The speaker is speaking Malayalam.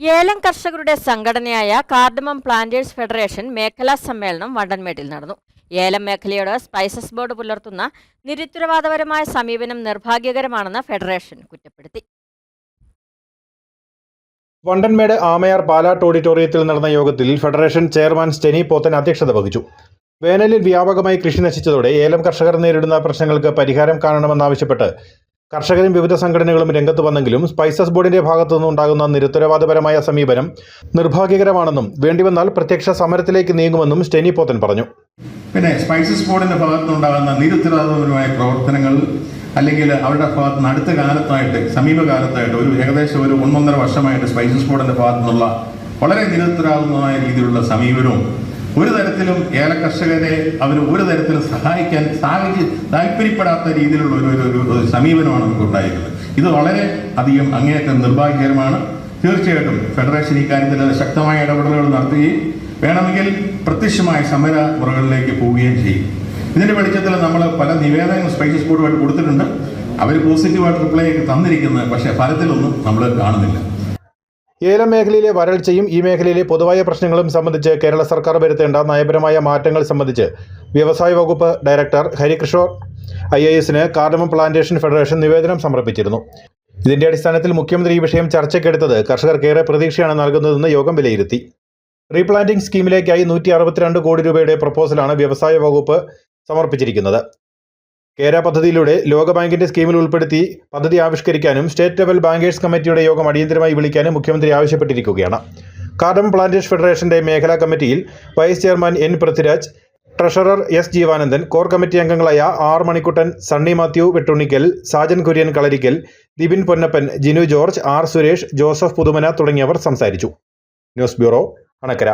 ഏലം കർഷകരുടെ സംഘടനയായ കാർഡമം പ്ലാന്റേഴ്സ് ഫെഡറേഷൻ മേഖലാ സമ്മേളനം വണ്ടൻമേട്ടിൽ നടന്നു. ഏലം മേഖലയോട് സ്പൈസസ് ബോർഡ് പുലർത്തുന്ന നിരുത്തരവാദപരമായ സമീപനം നിർഭാഗ്യകരമാണെന്ന് ഫെഡറേഷൻ കുറ്റപ്പെടുത്തി. വണ്ടൻമേട് ആമയാർ പാലാട്ട് ഓഡിറ്റോറിയത്തിൽ നടന്ന യോഗത്തിൽ ഫെഡറേഷൻ ചെയർമാൻ സ്റ്റെനി പോത്തൻ അധ്യക്ഷത വഹിച്ചു. വേനലിൽ വ്യാപകമായി കൃഷി നശിച്ചതോടെ ഏലം കർഷകർ നേരിടുന്ന പ്രശ്നങ്ങൾക്ക് പരിഹാരം കാണണമെന്നാവശ്യപ്പെട്ട് കർഷകരും വിവിധ സംഘടനകളും രംഗത്ത് വന്നെങ്കിലും സ്പൈസസ് ബോർഡിന്റെ ഭാഗത്തു നിന്നുണ്ടാകുന്ന നിരുത്തരവാദപരമായ സമീപനം നിർഭാഗ്യകരമാണെന്നും വേണ്ടിവന്നാൽ പ്രത്യക്ഷ സമരത്തിലേക്ക് നീങ്ങുമെന്നും സ്റ്റെനി പോത്തൻ പറഞ്ഞു. പിന്നെ സ്പൈസസ് ബോർഡിന്റെ ഭാഗത്തുനിന്നുണ്ടാകുന്ന നിരുത്തരവാദപരമായ പ്രവർത്തനങ്ങൾ അല്ലെങ്കിൽ അവരുടെ ഭാഗത്ത് നിന്ന് അടുത്ത കാലത്തായിട്ട് സമീപകാലത്തായിട്ട് ഒരു ഏകദേശം ഒരു ഒന്നൊന്നര വർഷമായിട്ട് സ്പൈസസ് ബോർഡിന്റെ ഭാഗത്തുനിന്നുള്ള വളരെ നിരുത്തരവാദമായ രീതിയിലുള്ള സമീപനവും ഒരു തരത്തിലും ഏല കർഷകരെ അവർ ഒരു തരത്തിലും സഹായിക്കാൻ സാഹചര്യം താല്പര്യപ്പെടാത്ത രീതിയിലുള്ള ഒരു ഒരു- സമീപനമാണ് നമുക്ക് ഉണ്ടായിരുന്നത് ഇത് വളരെ അധികം അങ്ങേയറ്റം നിർഭാഗ്യകരമാണ്. തീർച്ചയായിട്ടും ഫെഡറേഷൻ ഇക്കാര്യത്തിൽ ശക്തമായ ഇടപെടലുകൾ നടത്തുകയും വേണമെങ്കിൽ പ്രത്യക്ഷമായ സമര മുറകളിലേക്ക് പോവുകയും ചെയ്യും. ഇതിന്റെ വെളിച്ചത്തിൽ നമ്മൾ പല നിവേദനങ്ങൾ സ്പൈസസ് ബോർഡുമായിട്ട് കൊടുത്തിട്ടുണ്ട്. അവർ പോസിറ്റീവായിട്ട് റിപ്ലൈ തന്നിരിക്കുന്നത് പക്ഷേ ഫലത്തിലൊന്നും നമ്മൾ കാണുന്നില്ല. ഏലം മേഖലയിലെ വരൾച്ചയും ഈ മേഖലയിലെ പൊതുവായ പ്രശ്നങ്ങളും സംബന്ധിച്ച് കേരള സർക്കാർ വരുത്തേണ്ട നയപരമായ മാറ്റങ്ങൾ സംബന്ധിച്ച് വ്യവസായ വകുപ്പ് ഡയറക്ടർ ഹരികൃഷ്ണ ഐ എ എസിന് കാർഡമം പ്ലാന്റേഷൻ ഫെഡറേഷൻ നിവേദനം സമർപ്പിച്ചിരുന്നു. ഇതിന്റെ അടിസ്ഥാനത്തിൽ മുഖ്യമന്ത്രി ഈ വിഷയം ചർച്ചയ്ക്കെടുത്തത് കർഷകർക്കേറെ പ്രതീക്ഷയാണ് നൽകുന്നതെന്ന് യോഗം വിലയിരുത്തി. റീപ്ലാന്റിംഗ് സ്കീമിലേക്കായി നൂറ്റി അറുപത്തിരണ്ട് കോടി രൂപയുടെ പ്രപ്പോസലാണ് വ്യവസായ വകുപ്പ് സമർപ്പിച്ചിരിക്കുന്നത്. കേര പദ്ധതിയിലൂടെ ലോകബാങ്കിന്റെ സ്കീമിൽ ഉൾപ്പെടുത്തി പദ്ധതി ആവിഷ്കരിക്കാനും സ്റ്റേറ്റ് ലെവൽ ബാങ്കേഴ്സ് കമ്മിറ്റിയുടെ യോഗം അടിയന്തരമായി വിളിക്കാനും മുഖ്യമന്ത്രി ആവശ്യപ്പെട്ടിരിക്കുകയാണ്. കാർഡം പ്ലാന്റേഴ്സ് ഫെഡറേഷന്റെ മേഖലാ കമ്മിറ്റിയിൽ vice chairman N Prithviraj treasurer S Jeevanandan core committee അംഗങ്ങളായ ആർ മണിക്കുട്ടൻ സണ്ണി മാത്യു വെട്ടുണിക്കൽ സാജൻ കുര്യൻ കളരിക്കൽ ദിബിൻ പൊന്നപ്പൻ ജിനു ജോർജ് ആർ സുരേഷ് ജോസഫ് പുതുമന തുടങ്ങിയവർ സംസാരിച്ചു. News bureau Anakkara.